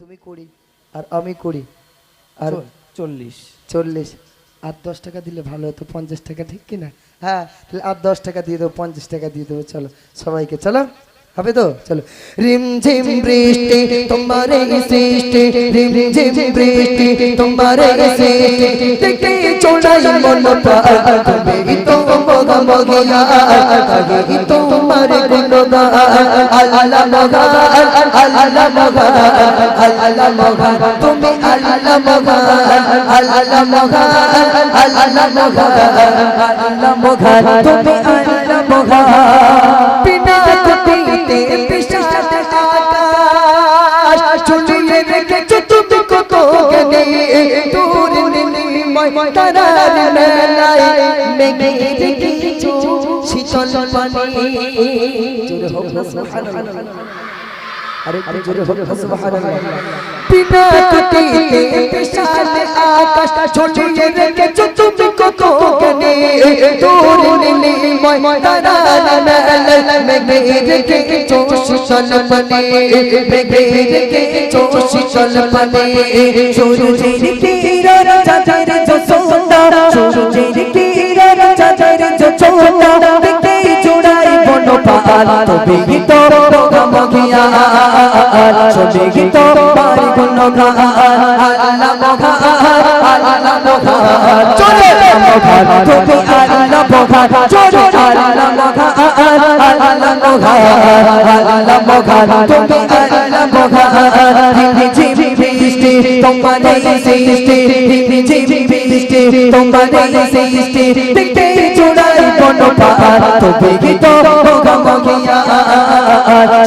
তুমি কুড়ি। আর আমি কুড়ি। আর চল্লিশ। চল্লিশ। আর দশ টাকা দিলে ভালো হতো পঞ্চাশ টাকা ঠিক কি না? হ্যাঁ তাহলে আর দশ টাকা দিয়ে দেবো পঞ্চাশ টাকা দিয়ে দেবো চলো সবাইকে চলো। হবে তো? চলো। রিম ঝিম বৃষ্টি তোমার সৃষ্টি রিম ঝিম বৃষ্টি তোমার সৃষ্টি। দেখে চোড়াই মন তো বগিয়ার তোমার গুণগান আল্লাহ মগান আল্লাহ মগান আল্লাহ মগান তুমি আল্লাহ মগান আল্লাহ মগান আল্লাহ মগান আল্লাহ মগান তুমি আল্লাহ মগান বিনা কুটিতে পিসাতে আকাশ চুলিয়ে রেখেছো তুমি কত গেলে তারার মেলায় মেঘের কিছু শীতল পানি জোরে হোক না সুবহানাল্লাহ बिना कटीले विशाल आकाश छोटे रखे चुचुच को कोकने दूर नीले मय तारा महल में घेर के चोश सल बने में घेर के चोश কুশল পদে সূর্যের কিরণ চাচার যো সোনা সূর্যের কিরণ চাচার যো ছোটা দেখতে চুড়াই বন পাল তবে আল্লাহ মোঘান আল্লাহ মোঘান তুমি আল্লাহ মোঘান ঝিমঝিম বৃষ্টি তোমারই সৃষ্টি ঝিমঝিম বৃষ্টি তোমারই সৃষ্টি দেখতে চুড়াই কোনো পাহাড় তবে কি তো মোঘামগিয়া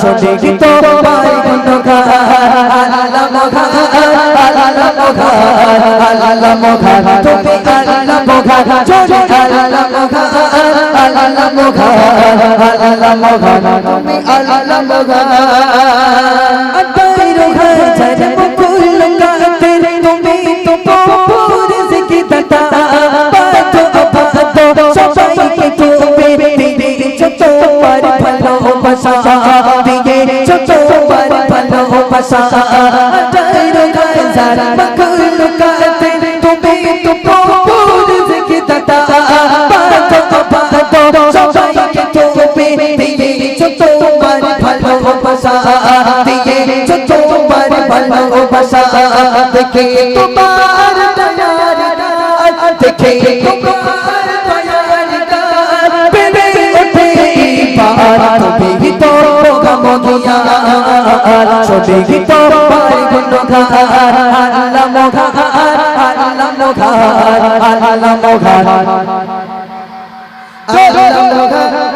ছোটে কি তো পাই কোনো আল্লাহ মোঘান আল্লাহ মোঘান আল্লাহ মোঘান তুমি আল্লাহ মোঘান আল্লাহ মোঘান আল্লাহ মোঘান আল্লাহ মহান তুমি আল্লাহ মহান আতাইরু হাজার মুকুল কাতের ভালো বাসা বসা দিয়ে যে তোমার ভালো বসা দেখে তোমার দয়ার দেখে তোমার দয়ার পেরে ওঠে পার তুমি তো গম গিয়া ছোটে কি তো পার গুণগার আল্লাহ মোগার আল্লাহ মোগার আল্লাহ মোগার আল্লাহ মোগার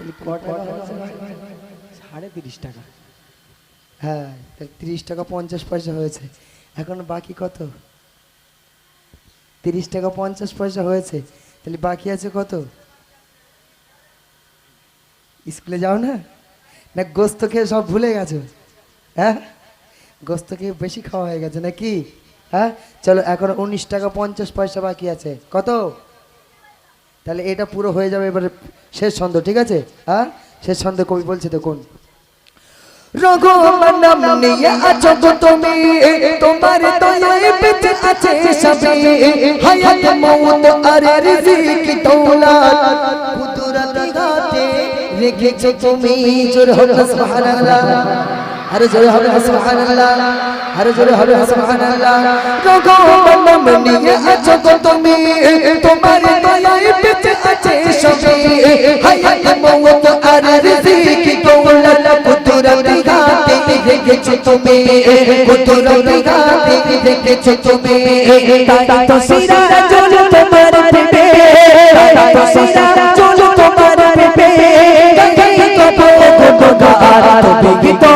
তাহলে ক টাকা? হচ্ছে সাড়ে তিরিশ টাকা। হ্যাঁ তাহলে তিরিশ টাকা পঞ্চাশ পয়সা হয়েছে। এখন বাকি কত? তিরিশ টাকা পঞ্চাশ পয়সা হয়েছে। তাহলে বাকি আছে কত? স্কুলে যাও না? না গোস্ত খেয়ে সব ভুলে গেছো? হ্যাঁ? গোস্ত খেয়ে বেশি খাওয়া হয়ে গেছে নাকি? হ্যাঁ? চলো এখন উনিশ টাকা পঞ্চাশ পয়সা বাকি আছে। কত? তাহলে এটা পুরো হয়ে যাবে এবারে শেষ ছন্দ, ঠিক আছে? হ্যাঁ? শেষ ছন্দ কবি বলছে, দেখুন। সুবহানাল্লাহ। রঘুমনম নিয়ে আছো তুমি, তোমার দয়ায় বেঁচে আছে সবে হায়াত মৌত আর রিজিক দৌলত কুদরতি হাতে রেখেছো তুমি কুদরতি হাতে রেখেছো তুমি তাই তো সিরাজুল তোমার পেটে তাই তো সিরাজুল তোমার পেটে তাই তো ভগবান তুমি কি তো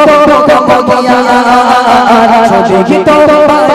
ভগবান তুমি কি তো ভগবান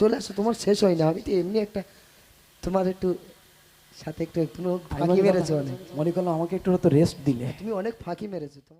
চলে আসো তোমার শেষ হয় না। আমি তো এমনি একটা তোমার একটু সাথে একটু একটু ফাঁকি মেরেছো অনেক। মনে করলাম আমাকে একটু হয়তো রেস্ট দিলে। তুমি অনেক ফাঁকি মেরেছো তোমার।